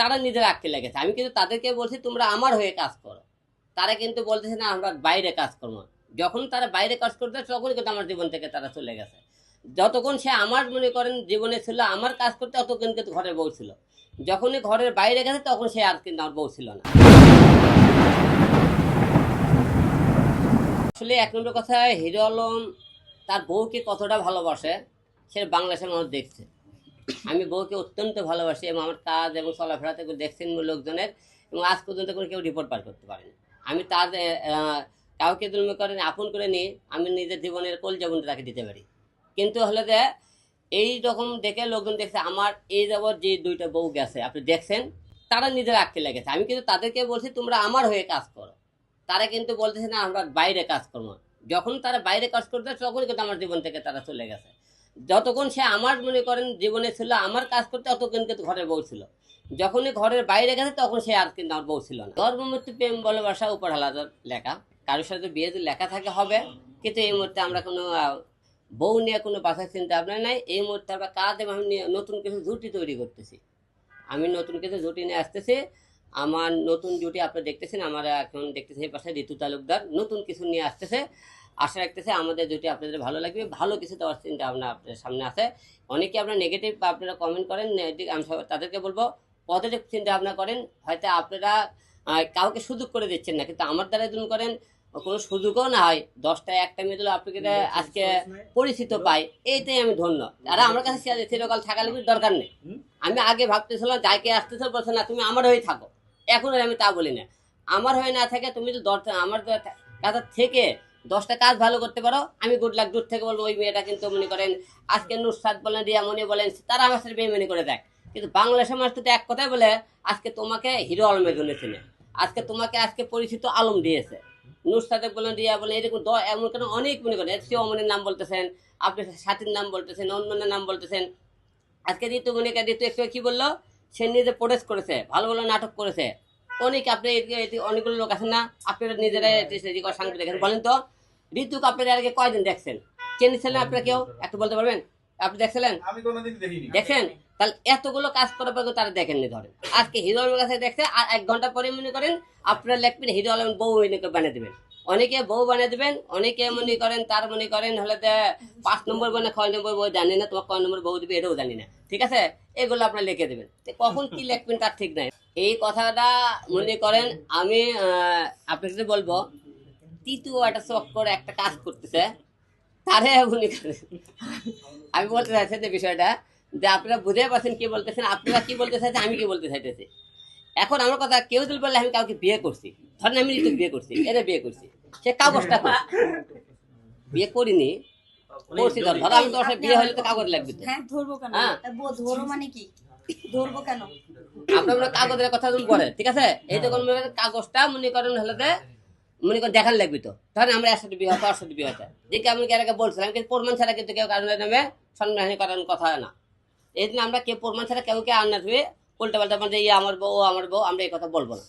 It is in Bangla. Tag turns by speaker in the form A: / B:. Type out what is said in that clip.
A: তারা নিজেরা আটকে লেগেছে। আমি কিন্তু তাদেরকে বলছি, তোমরা আমার হয়ে কাজ করো। তারা কিন্তু বলতেছে, না, আমরা বাইরে কাজ করব যখন তারা বাইরে কাজ করতে তখনই কিন্তু আমার জীবন থেকে তারা চলে গেছে। যতক্ষণ সে আমার মনে করেন জীবনে ছিল, আমার কাজ করতে, ততক্ষণ কিন্তু ঘরের বউ ছিল। যখনই ঘরের বাইরে গেছে, তখন সে আর কিন্তু আমার বউ ছিল না। আসলে এক নম্বর কথা, হিরো আলম তার বউকে কতটা ভালোবাসে, সে বাংলাদেশের মানুষ দেখছে। আমি বউকে অত্যন্ত ভালোবাসি এবং আমার কাজ এবং চলাফেরাতে দেখছেন লোকজনের এবং আজ পর্যন্ত কোনো কেউ রিপোর্ট পার করতে পারেনি। আমি তার কাউকে দুর্মি করেন আপন করে নিয়ে আমি নিজের জীবনের কোল জীবন তাকে দিতে পারি। কিন্তু হলে যে, এই রকম দেখে লোকজন দেখছে আমার এই যাবৎ যে দুইটা বউ গেছে, আপনি দেখছেন? তারা নিজের আটকে লেগেছে। আমি কিন্তু তাদেরকে বলছি, তোমরা আমার হয়ে কাজ করো। তারা কিন্তু বলতেছে, না, আমরা বাইরে কাজ করব যখন তারা বাইরে কাজ করতে তখনই কিন্তু আমার জীবন থেকে তারা চলে গেছে। যতক্ষণ সে আমার মনে করেন জীবনে ছিল, আমার কাজ করতে ততক্ষণ কিন্তু ঘরের বউ ছিল। যখনই ঘরের বাইরে গেছে, তখন সে আর কিন্তু আমার বউ ছিল না। ধর্মমূর্তি প্রেম ভালোবাসা উপর হালাদার লেখা। কারোর সাথে বিয়ে লেখা থাকে হবে, কিন্তু এই মুহূর্তে আমরা কোনো বউ নিয়ে কোনো বাসার চিন্তা ভাবনা নাই। এই মুহূর্তে আমরা কাজ এবং আমি নতুন কিছু জুটি তৈরি করতেছি। আমি নতুন কিছু জুটি নিয়ে আসতেছি। আমার নতুন জুটি আপনি দেখতেছেন, আমার এখন দেখতেছি এই পাশে ঋতু তালুকদার নতুন কিছু নিয়ে আসতেছে। আশা রাখতেছে আমাদের জুটি আপনাদের ভালো লাগবে। ভালো কিছু দেওয়ার চিন্তা ভাবনা আপনাদের সামনে আছে। অনেকে আপনারা নেগেটিভ আপনারা কমেন্ট করেন আমি তাদেরকে বলব পজিটিভ চিন্তা ভাবনা করেন। হয়তো আপনারা কাউকে সুযোগ করে দিচ্ছেন না কিন্তু আমার দ্বারা যদি করেন কোনো সুযোগও না হয়। দশটা একটা মেয়ে দিলে আপনাকে আজকে পরিচিত পাই এইটাই আমি ধন্য। আর আমার কাছে চিরকাল থাকা লাগবে দরকার নেই। আমি আগে ভাবতেছিলাম যাইকে আসতেছিল বলছে না তুমি আমার হয়ে থাকো। এখন আর আমি তা বলি না। আমার হয়ে না থাকে তুমি তো দশটা আমার কাছে থেকে দশটা কাজ ভালো করতে পারো, আমি গুড লাক দূর থেকে বলব, ওই মেয়েটা কিন্তু মনে করেন, আজকে নুসরাত বলেন, রিয়া মনে বলেন, তারা আমার সাথে বেমনি করে দেখ। কিন্তু বাংলাদেশের মানুষ তো এক কথাই বলে, আজকে তোমাকে হিরো আলমের জন্য চিনে আজকে তোমাকে আজকে পরিচিত আলম দিয়েছে। নুসরাতে বলেন, রিয়া বলেন, এরকম এমন কেন অনেক মনে করেন অমনের নাম বলতেছেন, আপনি সাথীর নাম বলতেছেন অন্যান্যের নাম বলতেছেন। আজকে ঋতু মনিকা ঋতু একটু কি বলল? সে নিজে প্রোটেস্ট করেছে, ভালো ভালো নাটক করেছে। অনেক আপনি অনেকগুলো লোক আছেন না, আপনারা নিজেরা সাংবাদিক বলেন তো ঋতুকে আপনারা আগে কয়দিন দেখছেন? চেনেছিলেন আপনারা কেউ একটু বলতে পারবেন? আপনি দেখছিলেন?
B: আমি কোনোদিন দেখিনি।
A: দেখেন? তাহলে এতগুলো কাজ করার পর তারা দেখেননি ধরেন। আজকে হিরো আলমের কাছে দেখছে আর এক ঘণ্টা পরে মনে করেন আপনারা লিখবেন হিরো আলম বউ বানিয়ে দেবেন। অনেকে বউ বানিয়ে দেবেন অনেকে মনে করেন তার মনে করেন হলে যে পাঁচ নম্বর বউ না ছয় নম্বর বউ জানি না তোমার কয় নম্বর বউ দিবে এটাও জানি না। ঠিক আছে? এগুলো আপনারা লিখে দেবেন। কখন কি লিখবেন তার ঠিক নাই? এই কথাটা মনে করেন আমি আহ, আপনাকে বলব তৃতীয় একটা চক্কর একটা কাজ করতেছে। তারে করেন আমি বলতে চাইছি যে বিষয়টা যে আপনারা বুঝে পারছেন কি বলতেছেন আপনারা কি বলতে আমি কি বলতে চাইতেছি। এখন আমার কথা কেউ যদি বললে আমি কাউকে বিয়ে করছি ধরেন আমি ঋতু বিয়ে করছি এটা বিয়ে করছি সে কাগজটা বিয়ে করিনি করছি ধর ধরো আমি বিয়ে হলে তো কাগজ লাগবে
C: হ্যাঁ ধরবো কেন?
A: হ্যাঁ।
C: ধরো মানে কি? ধরবো কেন?
A: আপনার কাগজের কথা বলেন ঠিক আছে? এই তো কাগজটা মনে করেন হলে মনে করে দেখার লাগবে তো। তাহলে আমরা একসাথে বিয়ে হতো একসাথে সাথে বিয়ে হতো। যে আমি আগে বলছিলাম কিন্তু প্রমাণ ছাড়া কিন্তু কেউ কারণে নামে সম্মানহানি করার কথা না। এই জন্য আমরা কেউ প্রমাণ ছাড়া কেউ কে আন্না ধুয়ে উল্টা পাল্টা মানে ইয়ে আমার বউ আমার বউ, আমরা এই কথা বলব না।